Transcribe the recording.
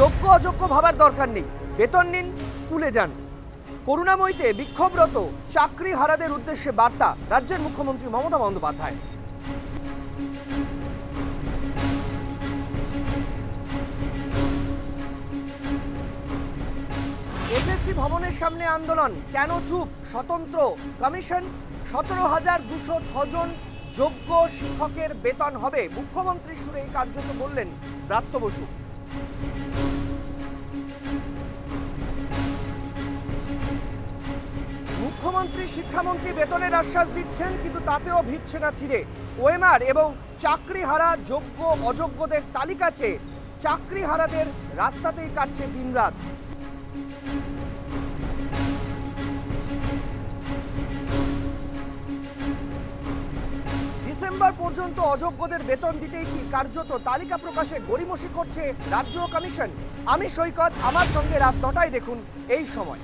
যোগ্য অযোগ্য ভাবার দরকার নেই। বেতন নিন, স্কুলে যান। করুণাময়ীতে বিক্ষোভরত চাকরি হারাদের উদ্দেশ্যে বার্তা রাজ্যের মুখ্যমন্ত্রী মমতা বন্দ্যোপাধ্যায়। এসএসসি ভবনের সামনে আন্দোলন, কেন চুপ? স্বতন্ত্র কমিশন, সতেরো হাজার দুশো ছজন যোগ্য শিক্ষকের বেতন হবে। মুখ্যমন্ত্রী সুরে এই কার্যত বললেন ব্রাত্য বসু। মুখ্যমন্ত্রী শিক্ষামন্ত্রী বেতনের আশ্বাস দিচ্ছেন, কিন্তু তাতেও ভিড়ছে না চিরে ওএমআর এবং চাকরিহারা যোগ্য, অযোগ্যদের তালিকা চেয়ে চাকরিহারাদের রাস্তাতেই কাটছে দিনরাত। ডিসেম্বর পর্যন্ত অযোগ্যদের বেতন দিতেই কি কার্যত তালিকা প্রকাশে গড়িমসি করছে রাজ্য কমিশন? আমি সৈকত, আমার সঙ্গে রাত নটায় দেখুন এই সময়।